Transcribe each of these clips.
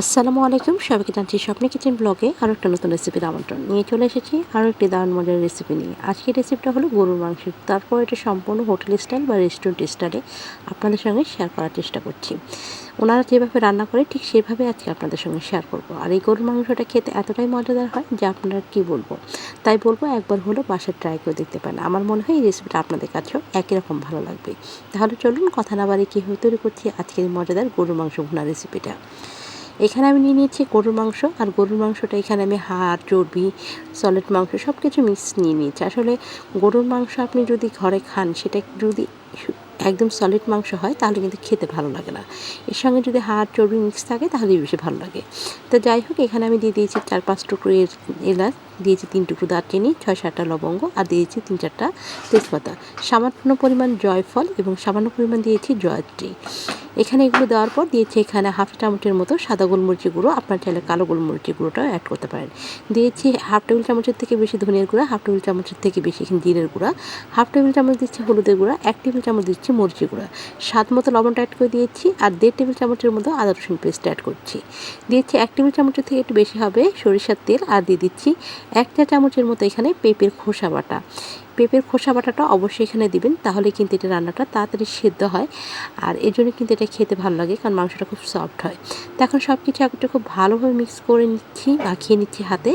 আসসালামু আলাইকুম, সবাইকে জানছি স্বপ্নে কিচেন ব্লগে আরও একটা নতুন রেসিপির আমন্ত্রণ। নিয়ে চলে এসেছি আরও একটি দারুণ মজার রেসিপি নিয়ে। আজকের রেসিপিটা হলো গরুর মাংস। তারপর এটা সম্পূর্ণ হোটেল স্টাইল বা রেস্টুরেন্ট স্টাইলে আপনাদের সঙ্গে শেয়ার করার চেষ্টা করছি। ওনারা যেভাবে রান্না করে, ঠিক সেভাবে আজকে আপনাদের সঙ্গে শেয়ার করব। আর এই গরুর মাংসটা খেতে এতটাই মজাদার হয় যে আপনারা কি বলব? তাই বলব একবার হলো বাসায় ট্রাই করে দেখতে পারেন। আমার মনে হয় এই রেসিপিটা আপনাদের কাছেও একই রকম ভালো লাগবে। তাহলে চলুন কথা না বাড়ি কীভাবে তৈরি করছি আজকের মজাদার গরুর মাংস ভুনা রেসিপিটা এখানে আমি নিয়ে নিয়েছি গরুর মাংস, আর গরুর মাংসটা এখানে আমি হাড়, চর্বি, সলিড মাংস সব কিছু মিক্স নিয়ে নিয়েছি। আসলে গরুর মাংস আপনি যদি ঘরে খান, সেটা যদি একদম সলিড মাংস হয়, তাহলে কিন্তু খেতে ভালো লাগে না। এর সঙ্গে যদি হাড়, চর্বি মিক্স থাকে, তাহলেই বেশি ভালো লাগে। তো যাই হোক, এখানে আমি দিয়ে দিয়েছি চার পাঁচ টুকরো এলাচ। দিয়েছি তিন টুকরো দারচিনি, ছয় সাতটা লবঙ্গ আর দিয়েছি তিন চারটা তেজপাতা। সামান্য পরিমাণ জয়ফল এবং সামান্য পরিমাণ দিয়েছি জয়ত্রী। এখানে এগুলো দেওয়ার পর দিয়েছি এখানে হাফ চামচের মতো সাদা গোলমরিচি গুঁড়ো। আপনার চাইলে কালো গোলমরিচি গুঁড়োটাও অ্যাড করতে পারেন। দিয়েছি হাফ টেবিল চামচের থেকে বেশি ধনিয়ার গুঁড়া, হাফ টেবিল চামচের থেকে বেশি এখানে জিরের গুঁড়া। হাফ টেবিল চামচ দিচ্ছি হলুদের গুঁড়া, এক টেবিল চামচ দিচ্ছি মরিচি গুঁড়া। স্বাদ মতো লবণটা অ্যাড করে দিয়েছি আর দেড় টেবিল চামচের মতো আদা রসুন পেস্ট অ্যাড করছি। দিয়েছি এক টেবিল চামচের থেকে একটু বেশি হবে সরিষার তেল আর দিয়ে দিচ্ছি এক চা চামচের মতো এখানে পেঁপের খোসা বাটা। পেঁপের খোসা বাটাটা অবশ্যই এখানে দিবেন, তাহলে কিন্তু এটা রান্নাটা তাড়াতাড়ি সেদ্ধ হয়। আর এই জন্য কিন্তু এটা খেতে ভালো লাগে, কারণ মাংসটা খুব সফট হয়। তো এখন সব কিছু একটা খুব ভালোভাবে মিক্স করে নিচ্ছি, মাখিয়ে নিচ্ছি হাতে।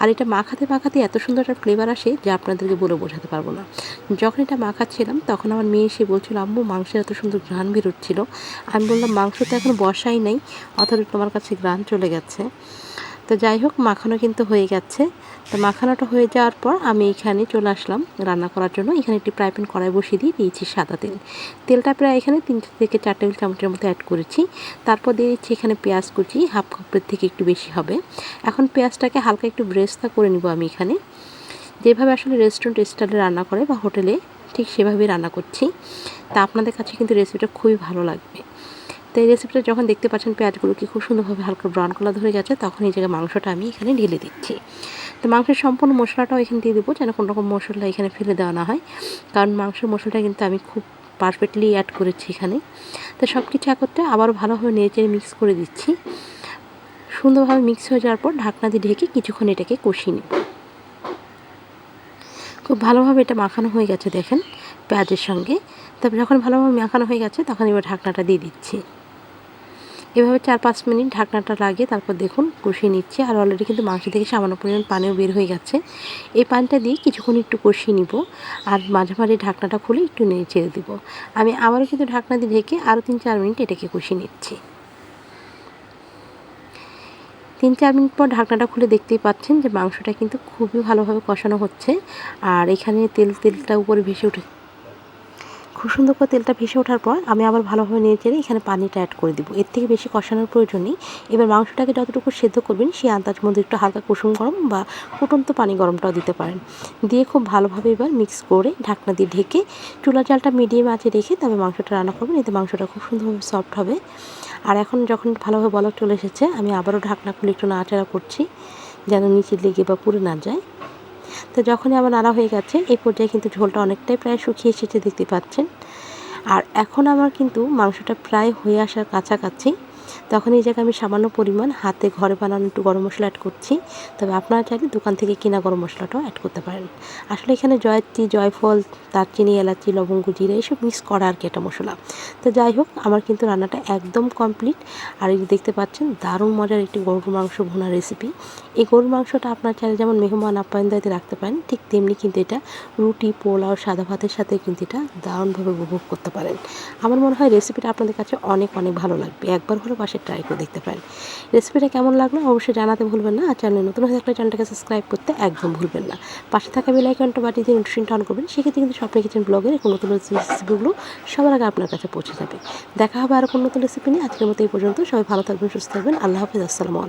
আর এটা মাখাতে মাখাতে এত সুন্দর একটা ফ্লেভার আসে যে আপনাদেরকে বলে বোঝাতে পারব না। যখন এটা মাখাচ্ছিলাম, তখন আমার মেয়ে এসে বলছিল, আম্মু, মাংসের এত সুন্দর ঘ্রাণ বেরোচ্ছিল। আমি বললাম, মাংস তো এখন বসাই নাই, অথচ তোমার কাছে ঘ্রাণ চলে গেছে। তো যাই হোক, মাখানো কিন্তু হয়ে গেছে। তো মাখানোটা হয়ে যাওয়ার পর আমি এখানে চলে আসলাম রান্না করার জন্য। এখানে একটি ফ্রাই প্যান কড়াই বসিয়ে দিয়ে দিয়েছি সাদা তেল। তেলটা প্রায় এখানে তিন থেকে চার টেবিল চামচের মতো অ্যাড করেছি। তারপর দিয়ে দিচ্ছি এখানে পেঁয়াজ কুচি হাফ কাপের থেকে একটু বেশি হবে। এখন পেঁয়াজটাকে হালকা একটু ব্রেস্তা করে নিব আমি এখানে। যেভাবে আসলে রেস্টুরেন্ট স্টাইলে রান্না করে বা হোটেলে ঠিক সেভাবেই রান্না করছি। তা আপনাদের কাছে কিন্তু রেসিপিটা খুবই ভালো লাগবে। তো এই রেসিপিটা যখন দেখতে পাচ্ছেন পেঁয়াজগুলোকে খুব সুন্দরভাবে হালকা ব্রাউন কালার ধরে গেছে তখন এই জায়গায় মাংসটা আমি এখানে ঢেলে দিচ্ছি। তো মাংসের সম্পূর্ণ মশলাটাও এখানে দিয়ে দেবো যেন কোনো রকম মশলা এখানে ফেলে দেওয়া না হয়। কারণ মাংসের মশলাটা কিন্তু আমি খুব পারফেক্টলি অ্যাড করেছি এখানে। তো সব কিছু একত্রে আবারও ভালোভাবে নেড়ে মিক্স করে দিচ্ছি। সুন্দরভাবে মিক্স হয়ে যাওয়ার পর ঢাকনা দিয়ে ঢেকে কিছুক্ষণ এটাকে কষিয়ে নিব। খুব ভালোভাবে এটা মাখানো হয়ে গেছে দেখেন পেঁয়াজের সঙ্গে। তারপর যখন ভালোভাবে মাখানো হয়ে গেছে, তখন এবার ঢাকনাটা দিয়ে দিচ্ছি। এভাবে চার পাঁচ মিনিট ঢাকনাটা লাগিয়ে তারপর দেখুন কষিয়ে নিচ্ছে। আর অলরেডি কিন্তু মাংস থেকে সামান্য পরিমাণ পানিও বের হয়ে গেছে। এই পানিটা দিয়ে কিছুক্ষণ একটু কষিয়ে নিব আর মাঝে মাঝে ঢাকনাটা খুলে একটু নেড়ে ছেড়ে দিব। আমি আবারও কিন্তু ঢাকনা দিয়ে ঢেকে আরও তিন চার মিনিট এটাকে কষিয়ে নিচ্ছি। তিন চার মিনিট পর ঢাকনাটা খুলে দেখতেই পাচ্ছেন যে মাংসটা কিন্তু খুবই ভালোভাবে কষানো হচ্ছে। আর এখানে তেল তেলটা উপরে ভেসে উঠে খুব সুন্দর করে তেলটা ভেসে ওঠার পর আমি আবার ভালোভাবে নিয়ে চেড়ে এখানে পানিটা অ্যাড করে দিব। এর থেকে বেশি কষানোর প্রয়োজন নেই। এবার মাংসটাকে যতটুকু সেদ্ধ করবেন, সেই আন্দাজ মধ্যে একটু হালকা কুসুম গরম বা ফুটন্ত পানি গরমটাও দিতে পারেন। দিয়ে খুব ভালোভাবে এবার মিক্স করে ঢাকনা দিয়ে ঢেকে চুলা জালটা মিডিয়াম আঁচে রেখে তবে মাংসটা রান্না করবেন। এতে মাংসটা খুব সুন্দরভাবে সফট হবে। আর এখন যখন ভালোভাবে বলক চলে এসেছে, আমি আবারও ঢাকনা খুলে একটু নাড়াচাড়া করছি, যেন নিচে লেগে বা পুড়ে না যায়। তো যখনই আমার নাড়া হয়ে গেছে, এই পর্যায়ে কিন্তু ঝোলটা অনেকটাই প্রায় শুকিয়ে এসেছে দেখতে পাচ্ছেন। আর এখন আমার কিন্তু মাংসটা প্রায় হয়ে আসার কাছাকাছি। তখন এই জায়গায় আমি সামান্য পরিমাণ হাতে ঘরে বানানো একটু গরম মশলা অ্যাড করছি। তবে আপনারা চাইলে দোকান থেকে কেনা গরম মশলাটাও অ্যাড করতে পারেন। আসলে এখানে জয়ত্রী জয়ফল দারচিনি, এলাচি, লবঙ্গ, জিরা এইসব মিক্স করা আর কি একটা মশলা। তো যাই হোক, আমার কিন্তু রান্নাটা একদম কমপ্লিট আর এই দেখতে পাচ্ছেন, দারুণ মজার একটি গরুর মাংস ভুনা রেসিপি এই গরুর মাংসটা আপনার চাইলে যেমন মেহমান আপ্যায়ন দায়িত্বে রাখতে পারেন, ঠিক তেমনি কিন্তু এটা রুটি, পোলাও, সাদা ভাতের সাথে কিন্তু এটা দারুণভাবে উপভোগ করতে পারেন। আমার মনে হয় রেসিপিটা আপনাদের কাছে অনেক অনেক ভালো লাগবে। একবার হলো পাশে ট্রাই করে দেখতে পারেন। রেসিপিটা কেমন লাগল অবশ্যই জানাতে ভুলবেন না। আর চ্যানেল নতুন হয়ে থাকলে চ্যানেলটাকে সাবস্ক্রাইব করতে একদম ভুলবেন না। পাশে থাকা বেলাইকনটা বাটি দিয়ে নোটিফিকেশনটা অন করবেন। সেক্ষেত্রে কিন্তু স্বপ্নে কিচেন ব্লগের কোনো নতুন রেসিপিগুলো সবার আগে আপনার কাছে পৌঁছে যাবে। দেখা হবে আর কোনো নতুন রেসিপি নিয়ে। আজকের মতো এই পর্যন্ত। সবাই ভালো থাকবেন, সুস্থ থাকবেন। আল্লাহ হাফিজ। আসসালামু আলাইকুম।